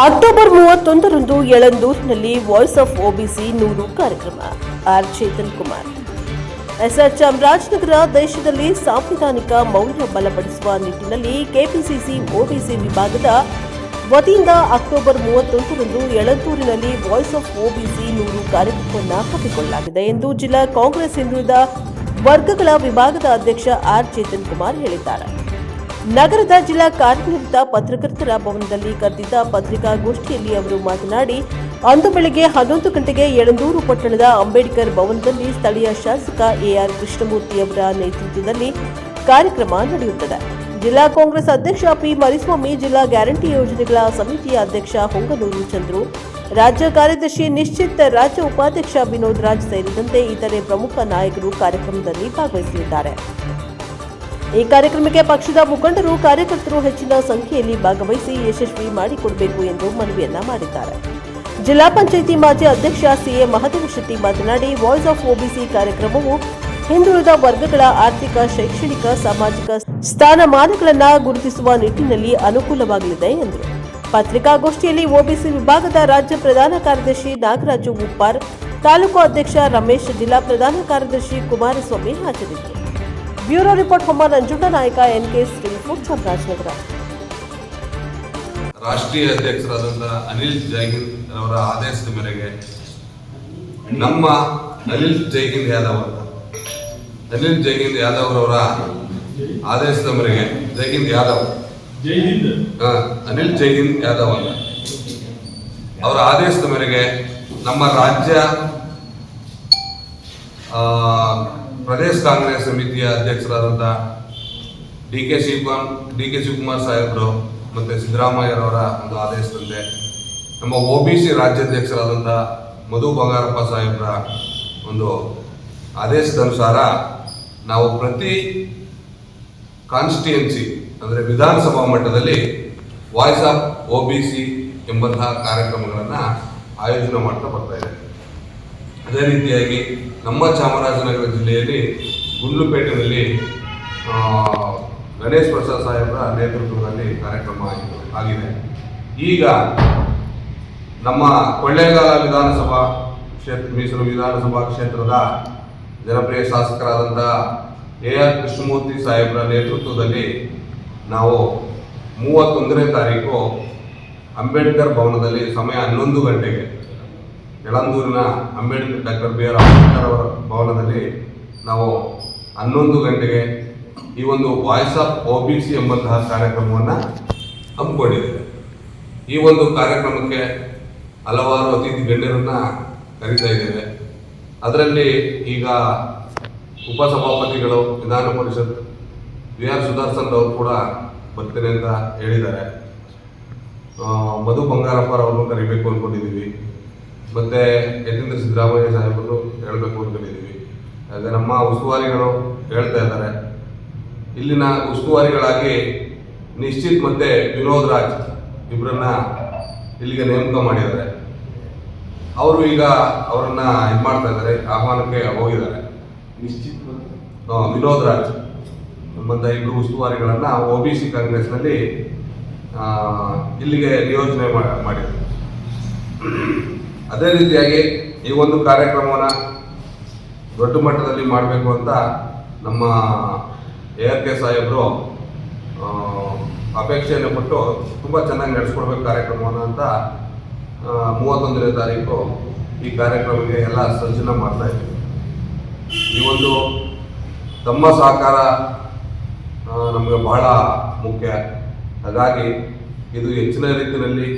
October ಮೂವತ್ತೊಂದರಂದು ಯಳಂದೂರಿನಲ್ಲಿ voice of OBC ನೂರು ಕಾರ್ಯಕ್ರಮ. ಆರ್ ಚೇತನ್ ಕುಮಾರ್. ಎಸ್ಆರ್ ಚಾಮರಾಜನಗರ ದೇಶದಲ್ಲಿ ಸಾಂವಿಧಾನಿಕ ಮೌಲ್ಯ ಬಲಪಡಿಸುವ ನಿಟ್ಟಿನಲ್ಲಿ ಕೆಪಿಸಿಸಿ ಒಬಿಸಿ ವಿಭಾಗದ ವತಿಯಿಂದ ಅಕ್ಟೋಬರ್ ಮೂವತ್ತೊಂದರಂದು ಯಳಂದೂರಿನಲ್ಲಿ ವಾಯ್ಸ್ ಆಫ್ ಒಬಿಸಿ ನೂರು ಕಾರ್ಯಕ್ರಮವನ್ನು ಹಮ್ಮಿಕೊಳ್ಳಲಾಗಿದೆ ಎಂದು ಜಿಲ್ಲಾ ಕಾಂಗ್ರೆಸ್ ಹಿಂದುಳಿದ ವರ್ಗಗಳ ವಿಭಾಗದ ಅಧ್ಯಕ್ಷ ಆರ್ ಚೇತನ್ ಕುಮಾರ್ ಹೇಳಿದ್ದಾರೆ. ನಗರದ ಜಿಲ್ಲಾ ಕಾರ್ಯನಿರತ ಪತ್ರಕರ್ತರ ಭವನದಲ್ಲಿ ಕರೆದಿದ್ದ ಪತ್ರಿಕಾಗೋಷ್ಠಿಯಲ್ಲಿ ಅವರು ಮಾತನಾಡಿ, ಅಂದು ಬೆಳಗ್ಗೆ ಹನ್ನೊಂದು ಗಂಟೆಗೆ ಯಳಂದೂರು ಪಟ್ಟಣದ ಅಂಬೇಡ್ಕರ್ ಭವನದಲ್ಲಿ ಸ್ಥಳೀಯ ಶಾಸಕ ಎಆರ್ ಕೃಷ್ಣಮೂರ್ತಿ ಅವರ ನೇತೃತ್ವದಲ್ಲಿ ಕಾರ್ಯಕ್ರಮ ನಡೆಯುತ್ತದೆ. ಜಿಲ್ಲಾ ಕಾಂಗ್ರೆಸ್ ಅಧ್ಯಕ್ಷ ಪಿ ಮರಿಸ್ವಾಮಿ, ಜಿಲ್ಲಾ ಗ್ಯಾರಂಟಿ ಯೋಜನೆಗಳ ಸಮಿತಿಯ ಅಧ್ಯಕ್ಷ ಹೊಂಗನೂರು ಚಂದ್ರು, ರಾಜ್ಯ ಕಾರ್ಯದರ್ಶಿ ನಿಶ್ಚಿತ್, ರಾಜ್ಯ ಉಪಾಧ್ಯಕ್ಷ ವಿನೋದ್ ರಾಜ್ ಸೇರಿದಂತೆ ಇತರೆ ಪ್ರಮುಖ ನಾಯಕರು ಕಾರ್ಯಕ್ರಮದಲ್ಲಿ ಭಾಗವಹಿಸಲಿದ್ದಾರೆ. ಈ ಕಾರ್ಯಕ್ರಮಕ್ಕೆ ಪಕ್ಷದ ಮುಖಂಡರು, ಕಾರ್ಯಕರ್ತರು ಹೆಚ್ಚಿನ ಸಂಖ್ಯೆಯಲ್ಲಿ ಭಾಗವಹಿಸಿ ಯಶಸ್ವಿ ಮಾಡಿಕೊಡಬೇಕು ಎಂದು ಮನವಿಯನ್ನ ಮಾಡಿದ್ದಾರೆ. ಜಿಲ್ಲಾ ಪಂಚಾಯಿತಿ ಮಾಜಿ ಅಧ್ಯಕ್ಷ ಸಿಎ ಮಹದೇವ ಶೆಟ್ಟಿ ಮಾತನಾಡಿ ವಾಯ್ಸ್ ಆಫ್ ಒಬಿಸಿ ಕಾರ್ಯಕ್ರಮವು ಹಿಂದುಳಿದ ವರ್ಗಗಳ ಆರ್ಥಿಕ, ಶೈಕ್ಷಣಿಕ, ಸಾಮಾಜಿಕ ಸ್ಥಾನಮಾನಗಳನ್ನು ಗುರುತಿಸುವ ನಿಟ್ಟಿನಲ್ಲಿ ಅನುಕೂಲವಾಗಲಿದೆ ಎಂದರು. ಪತ್ರಿಕಾಗೋಷ್ಠಿಯಲ್ಲಿ ಒಬಿಸಿ ವಿಭಾಗದ ರಾಜ್ಯ ಪ್ರಧಾನ ಕಾರ್ಯದರ್ಶಿ ನಾಗರಾಜು ಉಪ್ಪಾರ್, ತಾಲೂಕು ಅಧ್ಯಕ್ಷ ರಮೇಶ್, ಜಿಲ್ಲಾ ಪ್ರಧಾನ ಕಾರ್ಯದರ್ಶಿ ಕುಮಾರಸ್ವಾಮಿ ಹಾಜರಿದ್ದರು. ಬ್ಯೂರೋ ರಿಪೋರ್ಟ್ ಹೊಮ್ಮ ನಂಜುಂಡ ನಾಯಕ ಎನ್ಕೆ ಶ್ರೀಫುಡ್ ಚಾಮರಾಜನಗರ ರಾಷ್ಟ್ರೀಯ ಅಧ್ಯಕ್ಷರಾದಂತಹ ಅನಿಲ್ ಜೈಗಿನ್ ಅವರ ಆದೇಶದ ಮೇರೆಗೆ ನಮ್ಮ ಅನಿಲ್ ಜೈಗಿನ್ ಯಾದವ್ ಅನಿಲ್ ಜೈಗಿನ್ ಯಾದವ್ ಅವರ ಆದೇಶದ ಮೇರೆಗೆ ಜೈಗಿನ್ ಯಾದವ್ ಅನಿಲ್ ಜೈಗಿನ್ ಯಾದವ್ ಅಂತ ಅವರ ಆದೇಶದ ಮೇರೆಗೆ ನಮ್ಮ ರಾಜ್ಯ ಆ, ಪ್ರದೇಶ ಕಾಂಗ್ರೆಸ್ ಸಮಿತಿಯ ಅಧ್ಯಕ್ಷರಾದಂಥ D K Shivakumar, D K Shivakumar ಸಾಹೇಬರು ಮತ್ತು ಸಿದ್ದರಾಮಯ್ಯರವರ ಒಂದು ಆದೇಶದಂತೆ ನಮ್ಮ ಒ ಬಿ ಸಿ ರಾಜ್ಯಾಧ್ಯಕ್ಷರಾದಂಥ ಮಧು ಬಂಗಾರಪ್ಪ ಸಾಹೇಬರ ಒಂದು ಆದೇಶದನುಸಾರ ನಾವು ಪ್ರತಿ ಕಾನ್ಸ್ಟಿಟ್ಯೂನ್ಸಿ ಅಂದರೆ ವಿಧಾನಸಭಾ ಮಟ್ಟದಲ್ಲಿ voice of O B C ಎಂಬಂತಹ ಕಾರ್ಯಕ್ರಮಗಳನ್ನು ಆಯೋಜನೆ ಮಾಡ್ತಾ ಬರ್ತಾ ಇದೆ. ಅದೇ ರೀತಿಯಾಗಿ ನಮ್ಮ ಚಾಮರಾಜನಗರ ಜಿಲ್ಲೆಯಲ್ಲಿ ಗುಂಡ್ಲುಪೇಟೆಯಲ್ಲಿ ಗಣೇಶ್ ಪ್ರಸಾದ್ ಸಾಹೇಬರ ನೇತೃತ್ವದಲ್ಲಿ ಕಾರ್ಯಕ್ರಮ ಆಗಿ- ಆಗಿದೆ. ಈಗ ನಮ್ಮ ಕೊಳ್ಳೇಗಾಲ ವಿಧಾನಸಭಾ ಕ್ಷೇತ್ರ, ಮೀಸಲು ವಿಧಾನಸಭಾ ಕ್ಷೇತ್ರದ ಜನಪ್ರಿಯ ಶಾಸಕರಾದಂಥ ಎ ಆರ್ ಕೃಷ್ಣಮೂರ್ತಿ ಸಾಹೇಬರ ನೇತೃತ್ವದಲ್ಲಿ ನಾವು ಮೂವತ್ತೊಂದನೇ ತಾರೀಕು ಅಂಬೇಡ್ಕರ್ ಭವನದಲ್ಲಿ ಸಮಯ ಹನ್ನೊಂದು ಗಂಟೆಗೆ. ಯಳಂದೂರಿನ Ambedkar doctor B R Ambedkar ಅವರ ಭವನದಲ್ಲಿ ನಾವು ಹನ್ನೊಂದು ಗಂಟೆಗೆ ಈ ಒಂದು voice of O B C ಎಂಬಂತಹ ಕಾರ್ಯಕ್ರಮವನ್ನು ಹಮ್ಮಿಕೊಂಡಿದ್ದೇವೆ. ಈ ಒಂದು ಕಾರ್ಯಕ್ರಮಕ್ಕೆ ಹಲವಾರು ಅತಿಥಿ ಗಣ್ಯರನ್ನು ಕರೀತಾ ಇದ್ದೇವೆ. ಅದರಲ್ಲಿ ಈಗ ಉಪಸಭಾಪತಿಗಳು, ವಿಧಾನ ಪರಿಷತ್, ವಿ ಆರ್ ಸುದರ್ಶನ್ ಅವರು ಕೂಡ ಬರ್ತೇನೆ ಅಂತ ಹೇಳಿದ್ದಾರೆ. ಮಧು ಬಂಗಾರಪ್ಪರವ್ರನ್ನು ಕರಿಬೇಕು ಅಂದ್ಕೊಂಡಿದ್ದೀವಿ ಮತ್ತೆ ಯತೀಂದ್ರ ಸಿದ್ದರಾಮಯ್ಯ ಸಾಹೇಬರು ಹೇಳಬೇಕು ಅಂದ್ಕೊಂಡಿದ್ದೀವಿ ಅದೇ ನಮ್ಮ ಉಸ್ತುವಾರಿಗಳು ಹೇಳ್ತಾ ಇದ್ದಾರೆ. ಇಲ್ಲಿನ ಉಸ್ತುವಾರಿಗಳಾಗಿ ನಿಶ್ಚಿತ್ ಮತ್ತೆ ವಿನೋದ್ ರಾಜ್ ಇಬ್ಬರನ್ನ ಇಲ್ಲಿಗೆ ನೇಮಕ ಮಾಡಿದ್ದಾರೆ. ಅವರು ಈಗ ಅವರನ್ನ ಇದು ಮಾಡ್ತಾ ಇದ್ದಾರೆ ಆಹ್ವಾನಕ್ಕೆ ಹೋಗಿದ್ದಾರೆ. ನಿಶ್ಚಿತ್ ವಿನೋದ್ ರಾಜ್ ಎಂಬಂತ ಇಬ್ಬರು ಉಸ್ತುವಾರಿಗಳನ್ನ ಒ ಬಿ ಸಿ ಕಾಂಗ್ರೆಸ್ನಲ್ಲಿ ಇಲ್ಲಿಗೆ ನಿಯೋಜನೆ ಮಾ- ಮಾಡಿದ್ದಾರೆ. ಅದೇ ರೀತಿಯಾಗಿ ಈ ಒಂದು ಕಾರ್ಯಕ್ರಮವನ್ನು ದೊಡ್ಡ ಮಟ್ಟದಲ್ಲಿ ಮಾಡಬೇಕು ಅಂತ ನಮ್ಮ ಎ ಆರ್ ಕೆ ಸಾಹೇಬರು ಅಪೇಕ್ಷೆಯನ್ನು ಕೊಟ್ಟು ತುಂಬ ಚೆನ್ನಾಗಿ ನಡೆಸ್ಕೊಡ್ಬೇಕು ಕಾರ್ಯಕ್ರಮವನ್ನು ಅಂತ ಮೂವತ್ತೊಂದನೇ ತಾರೀಕು ಈ ಕಾರ್ಯಕ್ರಮಕ್ಕೆ ಎಲ್ಲ ಸಜ್ಜನ ಮಾಡ್ತಾ ಇದ್ದೀವಿ ಈ ಒಂದು ತಮ್ಮ ಸಹಕಾರ ನಮಗೆ ಬಹಳ ಮುಖ್ಯ. ಹಾಗಾಗಿ ಇದು ಹೆಚ್ಚಿನ ರೀತಿಯಲ್ಲಿ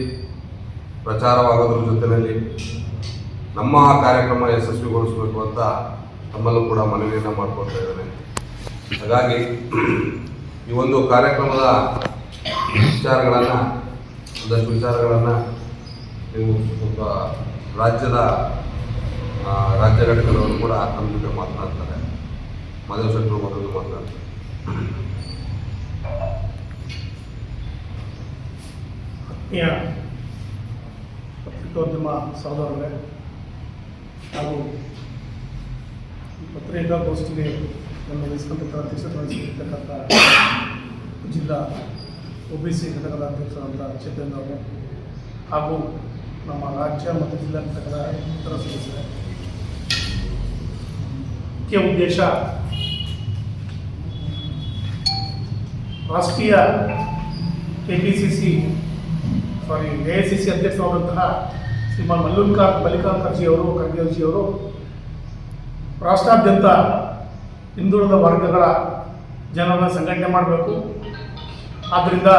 ಪ್ರಚಾರವಾಗೋದ್ರ ಜೊತೆಯಲ್ಲಿ ನಮ್ಮ ಕಾರ್ಯಕ್ರಮ ಯಶಸ್ವಿಗೊಳಿಸಬೇಕು ಅಂತ ತಮ್ಮಲ್ಲೂ ಕೂಡ ಮನವಿಯನ್ನು ಮಾಡ್ಕೊಳ್ತಾ ಇದ್ದೇನೆ. ಹಾಗಾಗಿ ಈ ಒಂದು ಕಾರ್ಯಕ್ರಮದ ವಿಚಾರಗಳನ್ನು ಒಂದಷ್ಟು ವಿಚಾರಗಳನ್ನು ನೀವು ಸ್ವಲ್ಪ ರಾಜ್ಯದ ಆ, ರಾಜ್ಯ ಘಟಕದವರು ಕೂಡ ನಮ್ಮ ಜೊತೆ ಮಾತನಾಡ್ತಾರೆ. ಮಾಧವ ಶೆಟ್ಟರು ಮೊದಲು ಮಾತನಾಡ್ತಾರೆ. ಆತ್ಮೀಯ ಪತ್ರಿಕೋದ್ಯಮ ಸಹೋದರರೇ ಹಾಗೂ ಪತ್ರಿಕೆಯಿಂದ ಪತ್ರಿಕಾಗೋಷ್ಠಿಗೆ ನಮ್ಮ ವಹಿಸ್ಕೊಂಡಂಥ ಅಧ್ಯಕ್ಷತೆ ವಹಿಸಿರ್ತಕ್ಕಂಥ ಜಿಲ್ಲಾ ಒ ಬಿ ಸಿ ಘಟಕದ ಅಧ್ಯಕ್ಷರಾದಂಥ ಚೇತನ್ ಅವರು ಹಾಗೂ ನಮ್ಮ ರಾಜ್ಯ ಮತ್ತು ಜಿಲ್ಲಾ ಘಟಕದ ಇತರ ಸದಸ್ಯರ. ಮುಖ್ಯ ಉದ್ದೇಶ ರಾಷ್ಟ್ರೀಯ K P C C sorry A I C C ಅಧ್ಯಕ್ಷರಾದಂತಹ ಶ್ರೀಮಾನ್ ಮಲ್ಲಿಕಾರ್ ಮಲ್ಲಿಕಾರ್ಜುನ ಖರ್ಗೆಯವರು ಖರ್ಗೆಜಿಯವರು ರಾಷ್ಟ್ರಾದ್ಯಂತ ಹಿಂದುಳಿದ ವರ್ಗಗಳ ಜನರನ್ನು ಸಂಘಟನೆ ಮಾಡಬೇಕು. ಆದ್ದರಿಂದ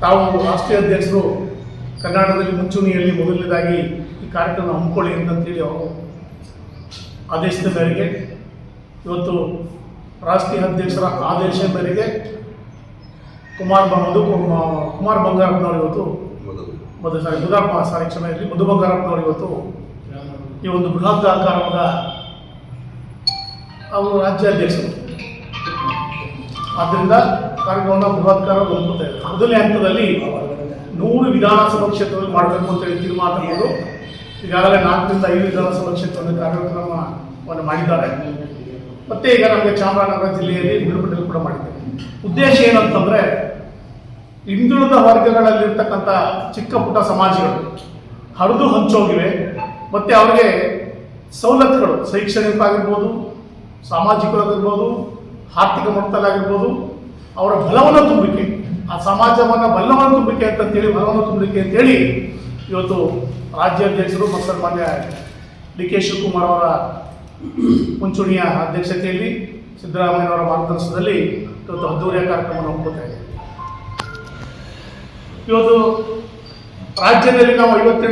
ತಾವು ರಾಷ್ಟ್ರೀಯ ಅಧ್ಯಕ್ಷರು ಕರ್ನಾಟಕದಲ್ಲಿ ಮುಂಚೂಣಿಯಲ್ಲಿ ಮೊದಲನೇದಾಗಿ ಈ ಕಾರ್ಯಕ್ರಮ ಹಮ್ಮಿಕೊಳ್ಳಿ ಅಂತಂತೇಳಿ ಅವರು ಆದೇಶದ ಮೇರೆಗೆ ಇವತ್ತು ರಾಷ್ಟ್ರೀಯ ಅಧ್ಯಕ್ಷರ ಆದೇಶ ಮೇರೆಗೆ ಕುಮಾರ್ ಮಧು ಕುಮಾರ್ ಬಂಗಾರಪ್ಪನವರು ಇವತ್ತು ಮಧು ಸಾರಿ ಮುದಪ್ಪ ಸಾರಿ ಕ್ಷಮೆ ಇರಲಿ. ಬಂಗಾರಪ್ಪನವರು ಇವತ್ತು ಈ ಒಂದು ಬೃಹತ್ ಆಕಾರದ ಅವರು ರಾಜ್ಯಾಧ್ಯಕ್ಷರು. ಆದ್ದರಿಂದ ಕಾರ್ಯಕ್ರಮವನ್ನು ಬೃಹತ್ಕಾರ ಹೊಂದ್ಕೊತಾ ಇದೆ ಮೊದಲನೇ ಹಂತದಲ್ಲಿ ನೂರು ವಿಧಾನಸಭಾ ಕ್ಷೇತ್ರದಲ್ಲಿ ಮಾಡಬೇಕು ಅಂತೇಳಿ ತೀರ್ಮಾನ ತಗೊಂಡು ಈಗಾಗಲೇ ನಾಲ್ಕರಿಂದ ಐದು ವಿಧಾನಸಭಾ ಕ್ಷೇತ್ರದ ಕಾರ್ಯಕ್ರಮವನ್ನು ಮಾಡಿದ್ದಾರೆ. ಮತ್ತೆ ಈಗ ನಮಗೆ ಚಾಮರಾಜನಗರ ಜಿಲ್ಲೆಯಲ್ಲಿ ಬಿಡುಗಡೆ ಕೂಡ ಮಾಡಿದ್ದೇವೆ ಉದ್ದೇಶ ಏನಂತಂದ್ರೆ ಹಿಂದುಳಿದ ವರ್ಗಗಳಲ್ಲಿರ್ತಕ್ಕಂಥ ಚಿಕ್ಕ ಪುಟ್ಟ ಸಮಾಜಗಳು ಹರಿದು ಹಂಚೋಗಿವೆ. ಮತ್ತೆ ಅವರಿಗೆ ಸವಲತ್ತುಗಳು, ಶೈಕ್ಷಣಿಕ ಆಗಿರ್ಬೋದು, ಸಾಮಾಜಿಕವಾಗಿರ್ಬೋದು, ಆರ್ಥಿಕ ಮಟ್ಟದಲ್ಲಾಗಿರ್ಬೋದು, ಅವರ ಬಲವನ್ನು ತುಂಬಲಿಕ್ಕೆ ಆ ಸಮಾಜವನ್ನು ಬಲವನ್ನು ತುಂಬಲಿಕ್ಕೆ ಅಂತಂತೇಳಿ, ಬಲವನ್ನು ತುಂಬಲಿಕ್ಕೆ ಅಂತೇಳಿ ಇವತ್ತು ರಾಜ್ಯಾಧ್ಯಕ್ಷರು ಮತ್ತು ಸನ್ಮಾನ್ಯ ಡಿ ಕೆ ಶಿವಕುಮಾರ್ ಅವರ ಮುಂಚೂಣಿಯ ಅಧ್ಯಕ್ಷತೆಯಲ್ಲಿ ಸಿದ್ದರಾಮಯ್ಯನವರ ಮಾರ್ಗದರ್ಶನದಲ್ಲಿ ಇವತ್ತು ಅದ್ದೂರಿಯ ಕಾರ್ಯಕ್ರಮವನ್ನು ಹಮ್ಮಿಕೊಳ್ತಾ ಇದೆ ಇವತ್ತು ರಾಜ್ಯದಲ್ಲಿ ನಾವು ಐವತ್ತೆಂಟು